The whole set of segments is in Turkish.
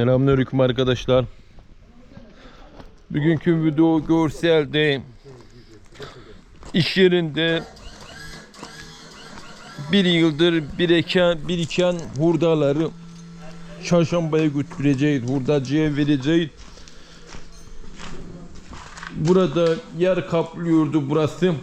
Selamünaleyküm arkadaşlar. Bugünkü video görselde iş yerinde bir yıldır biriken, biriken hurdaları çarşambaya götüreceğiz, hurdacıya vereceğiz. Burada yer kaplıyordu burası.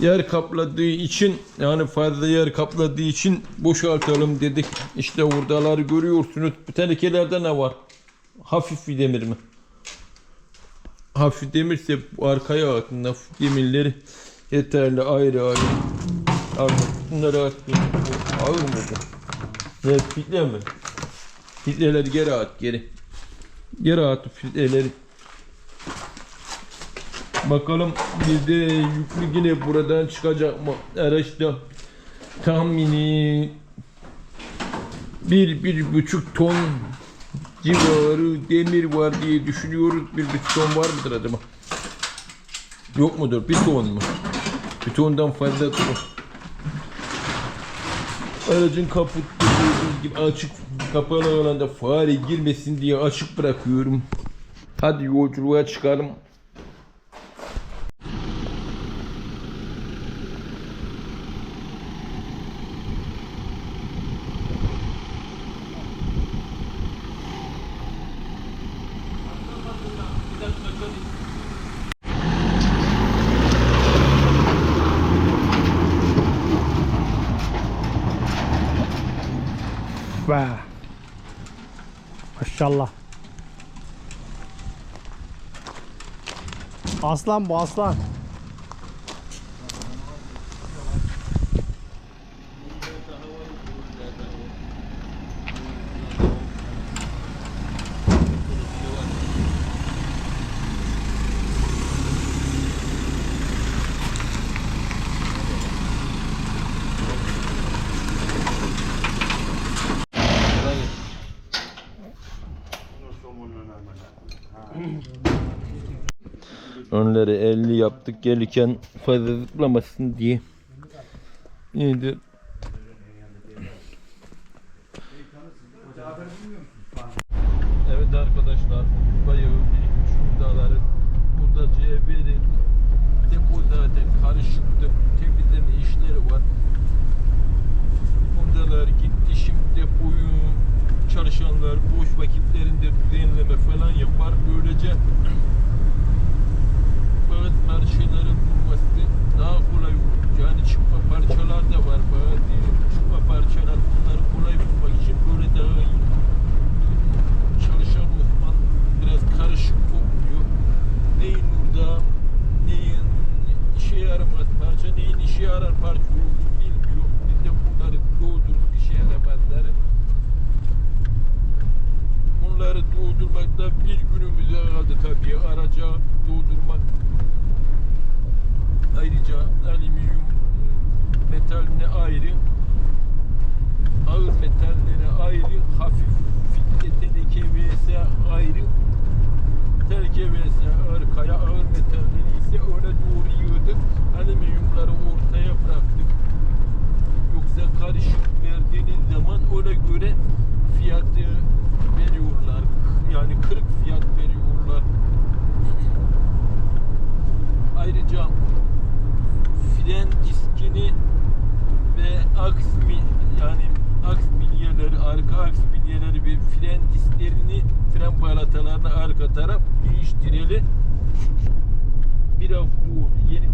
Yer kapladığı için yani fazla yer kapladığı için boşaltalım dedik. İşte hurdalar görüyorsunuz. Bu tenekelerde ne var? Hafif bir demir mi? Hafif demirse arkaya atın. Hafif demirleri yeterli ayrı ayrı. Abi bunları at. Ağır mı bu? Ne fitle mi? Fitleleri geri at geri. Geri at fitleleri. Bakalım bir de yüklü yine buradan çıkacak mı? Araçta tahmini bir, bir buçuk ton civarı demir var diye düşünüyoruz. Bir buçuk ton var mıdır acaba? Yok mudur? Bir ton mu? Bir tondan fazla ton. Aracın gördüğünüz gibi açık kapalı alanda fare girmesin diye açık bırakıyorum. Hadi yolculuğa çıkalım. Ve Maşallah. Aslan bu aslan. 50 yaptık gelirken fazla zıplamasın diye. İyidir. Evet arkadaşlar bayağı birikmiş hurdaları hurdacıya verin. Depo zaten karışıktı. Temizleme işleri var. Hurdalar gitti şimdi depoyu çalışanlar boş vakitlerinde düzenleme falan yapar. Böylece bazı parçaları bulması daha kolay olur. Yani çıkma parçalar da var bazı çıkma parçalar bunları kolay bulmak için böyle daha iyi. Çalışan uzman biraz karışık topluyor. Neyin burada, neyin işe yaramaz parça, neyin işe yarar parça olduğunu bilmiyor. Biz de bunları doğdurduk işe yaramazları. Bunları doldurmakta bir günümüze kaldı tabii. Araca doldurmak ayrıca alüminyum metaline ayrı ağır metallere ayrı hafif fitle teneke vs ayrı vs ağır kaya ağır metalleri ise öyle doğru yığdık. Alüminyumları ortaya bıraktık. Yoksa karışık verdiğiniz zaman ona göre fiyatı veriyorlar. Yani kırık fiyat veriyorlar. Ayrıca fren diskini ve aks yani aks bilyeleri, arka aks bilyeleri ve fren disklerini fren balatalarını arka taraf değiştireli bir hafta oldu. Yeni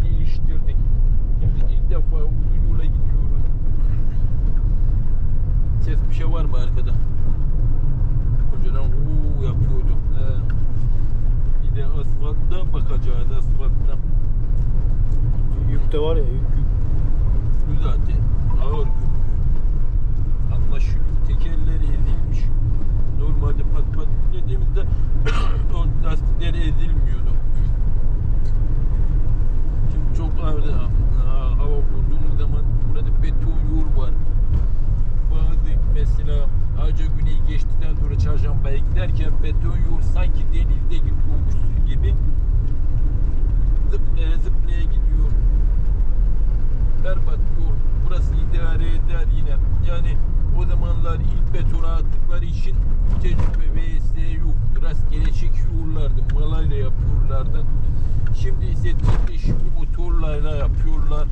mesela Hacı Güney'i geçtikten sonra Çarşamba'ya giderken beton yol sanki denizde gibi gibi zıplaya e, zıplaya gidiyor. Berbat yol. Burası idare eder yine. Yani o zamanlar ilk betona attıkları için tecrübe ve yok. Rastgele çekiyorlardı. Malayla yapıyorlardı. Şimdi ise şimdi motorlarla yapıyorlar.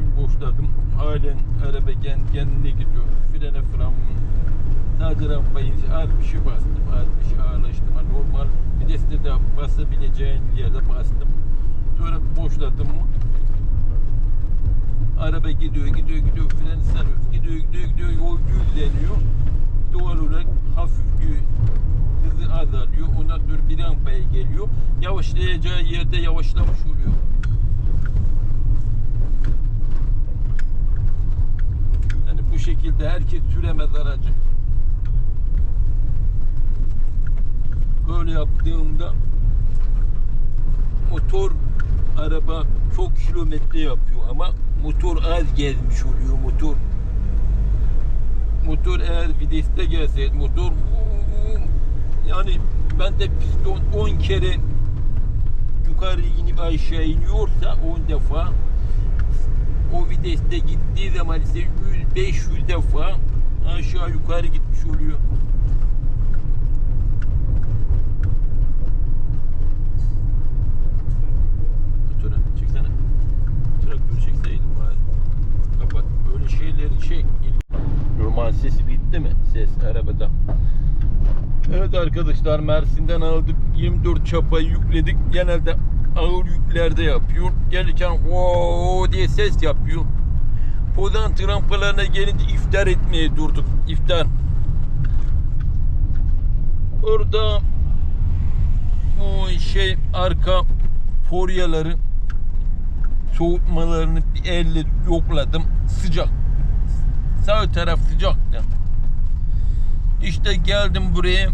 Ben şimdi boşladım. Halen araba kendi kendine gidiyor. Frene fren sadece rampayı az bir şey bastım. Az bir şey ağırlaştım. Ha, Normal viteste de basabileceğin bir yerde bastım. Sonra boşladım araba gidiyor gidiyor gidiyor freni sarıyor. Gidiyor gidiyor gidiyor yol düzleniyor. Doğal olarak hafifliyor hızı azalıyor. Ondan sonra bir rampaya geliyor. Yavaşlayacağı yerde yavaşlamış oluyor. Yani bu şekilde herkes süremez aracı. Böyle yaptığımda motor araba çok kilometre yapıyor ama motor az gezmiş oluyor motor. Motor eğer viteste gelseydi motor yani ben de piston 10 kere yukarı inip aşağı iniyorsa 10 defa o viteste gittiği zaman ise 100-500 defa aşağı yukarı gitmiş oluyor. Motora çeksene. Traktörü çekseydim bari. Kapat. Öyle şeyleri çek. Roman sesi bitti mi? Ses arabada. Evet arkadaşlar Mersin'den aldık 24 çapayı yükledik. Genelde ağır yüklerde yapıyor. Gelirken o diye ses yapıyor. Pozan trampalarına gelince iftar etmeye durduk. İftar. Orada o şey arka poryaları soğutmalarını bir elle yokladım. Sıcak. Sağ taraf sıcaktı. İşte geldim buraya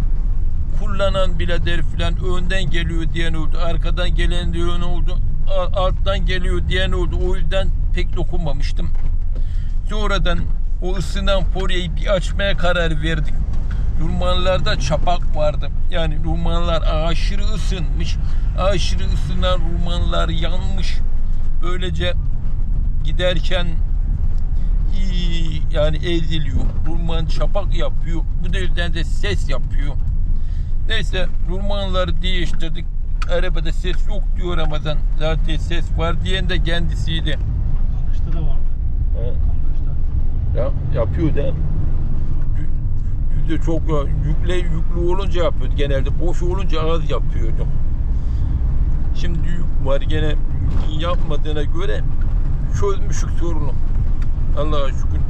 kullanan birader filan önden geliyor diyen oldu. Arkadan gelen diyen oldu. Alttan geliyor diyen oldu. O yüzden pek dokunmamıştım. Sonradan o ısınan poryayı bir açmaya karar verdik. Rulmanlarda çapak vardı. Yani rulmanlar aşırı ısınmış. Aşırı ısınan rulmanlar yanmış. Böylece giderken yani eziliyor. Rulman çapak yapıyor. Bu yüzden de ses yapıyor. Neyse rulmanları değiştirdik. Arabada ses yok diyor Ramazan. Zaten ses var diyen de kendisiydi. Kalkışta da vardı. He. Ya, yapıyor da. Yüzde çok ya, yükle yüklü olunca yapıyordu genelde. Boş olunca az yapıyordu. Şimdi yük var gene yapmadığına göre çözmüşük sorunu. Allah'a şükür.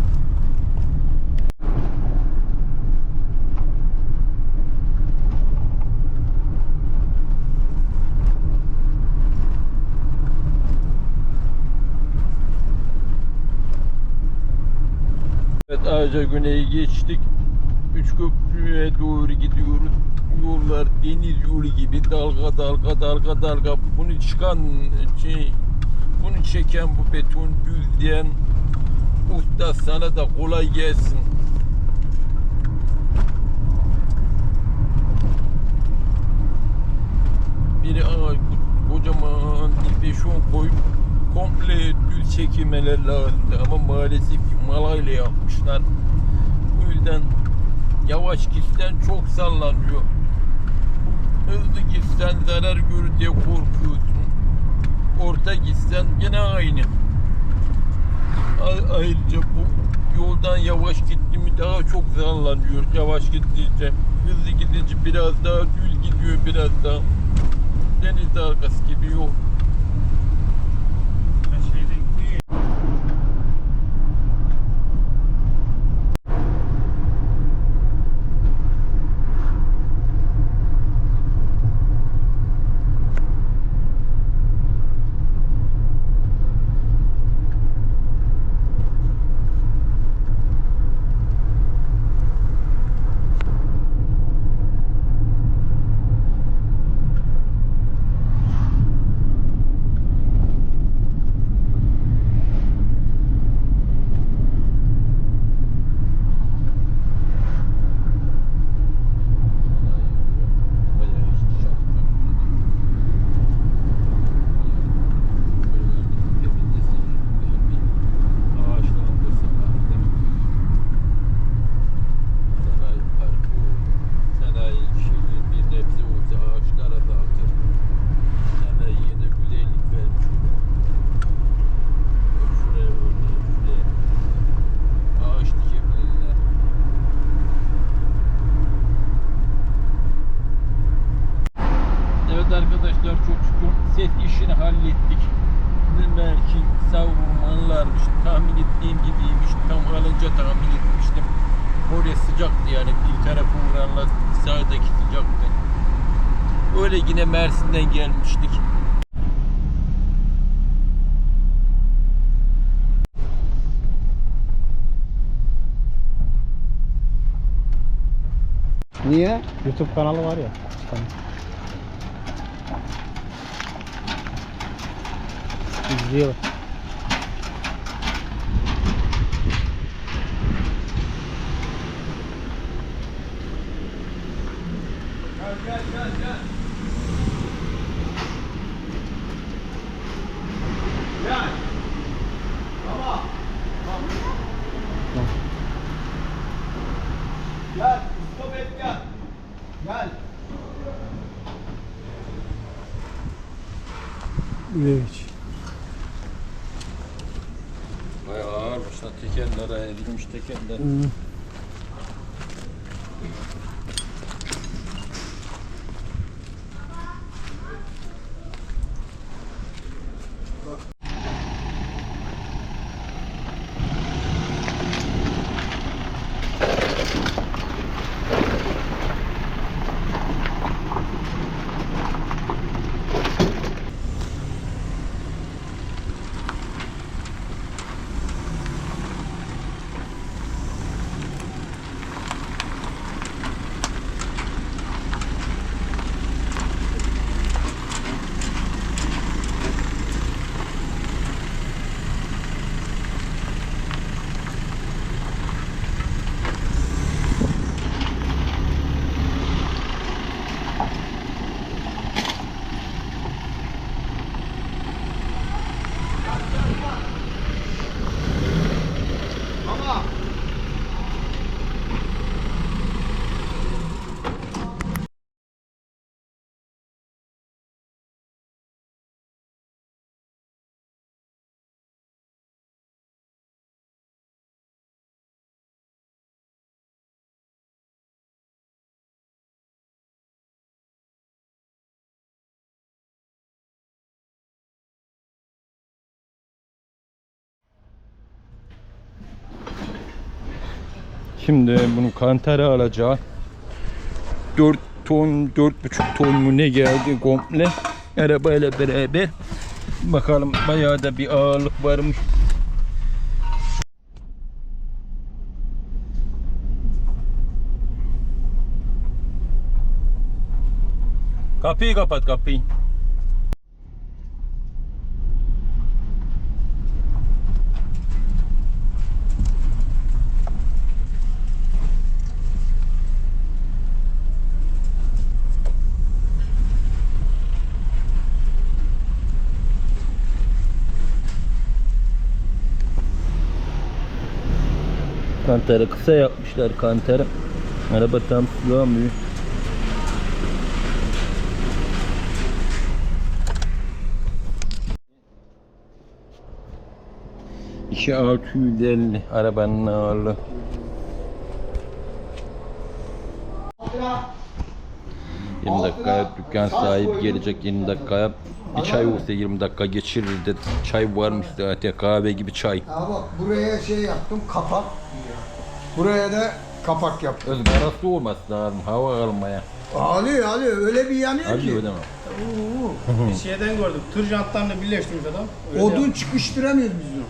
Evet Ağaca Güney'i geçtik. Üç köprüye doğru gidiyoruz. Yollar deniz yolu gibi dalga dalga dalga dalga. Bunu çıkan şey, bunu çeken bu beton düzleyen usta sana da kolay gelsin. Biri ağaç kocaman bir beşon koyup komple düz çekilmeler lazımdı ama maalesef malayla yapmışlar. Bu yüzden yavaş gitsen çok sallanıyor. Hızlı gitsen zarar görür diye korkuyorsun. orta gitsen gene aynı. Ayrıca bu yoldan yavaş gitti mi daha çok zararlanıyor. Yavaş gittikçe. Hızlı gidince biraz daha gül gidiyor biraz daha. Deniz dalgası gibi yol. Niye? YouTube kanalı var ya. Gel, Üç. Bayağı ağırmış lan tekerlere edilmiş tekerler. Şimdi bunu kantere alacağım. 4 ton, 4,5 ton mu ne geldi komple. Arabayla beraber. Bakalım bayağı da bir ağırlık varmış. Kapıyı kapat kapıyı. Kantarı kısa yapmışlar kantarı. Araba tam sığamıyor. Kişi 650 arabanın ağırlığı. 20 dakikaya dükkan sahibi gelecek 20 dakikaya bir çay olsa 20 dakika geçirir de çay varmış zaten kahve gibi çay. Bak buraya şey yaptım kapak. Buraya da kapak yaptım. Izgarası olması lazım hava almaya. Alıyor alıyor öyle bir yanıyor Hadi ki. ödeme. Bir şeyden gördüm. Tır jantlarını birleştirmiş adam. Öyle Odun çıkıştıramıyoruz biz onu.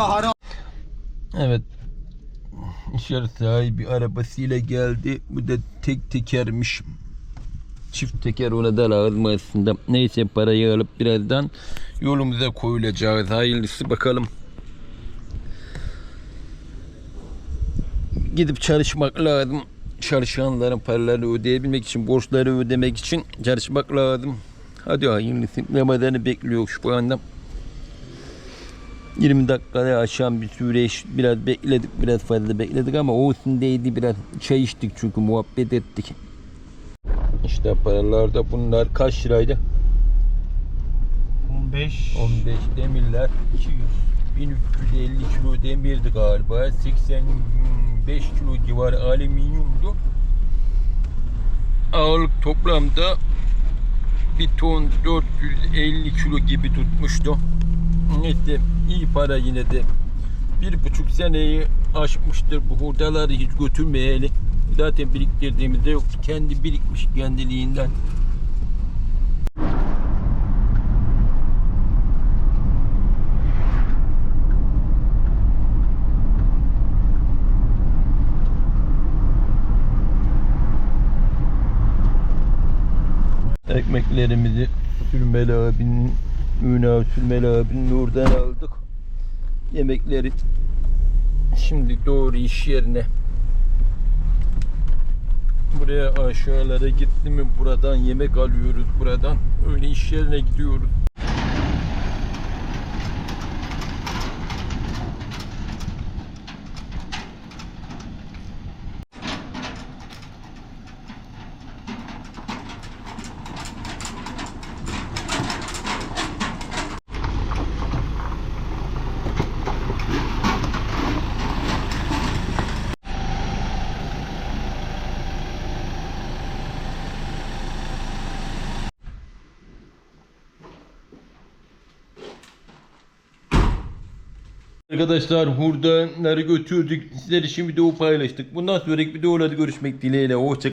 Ama orada hara Evet. İş yeri sahibi arabasıyla geldi. Bu da tek tekermiş. Çift teker ona da lazım aslında. Neyse parayı alıp birazdan yolumuza koyulacağız. Hayırlısı bakalım. Gidip çalışmak lazım. Çalışanların paralarını ödeyebilmek için, borçları ödemek için çalışmak lazım. Hadi hayırlısı. Ramazan'ı bekliyor şu anda. 20 dakikaya aşan bir süreç biraz bekledik biraz fazla bekledik ama olsun değdi biraz çay içtik çünkü muhabbet ettik. İşte paralar da bunlar kaç liraydı? 15 15 demirler 200. 1350 kilo demirdi galiba 85 kilo civarı alüminyumdu. Ağırlık toplamda bir ton 450 kilo gibi tutmuştu. Neyse iyi para yine de. Bir buçuk seneyi aşmıştır bu hurdaları hiç götürmeyeli. Zaten biriktirdiğimizde yoktu. Kendi birikmiş kendiliğinden. Ekmeklerimizi Sürmeli abinin, Ünal Sürmeli abinin oradan aldık. Yemekleri şimdi doğru iş yerine. Buraya aşağılara gitti mi buradan yemek alıyoruz buradan. Öyle iş yerine gidiyoruz. Arkadaşlar hurdaları götürdük. Sizler için video paylaştık. Bundan sonraki videolarda görüşmek dileğiyle. Hoşça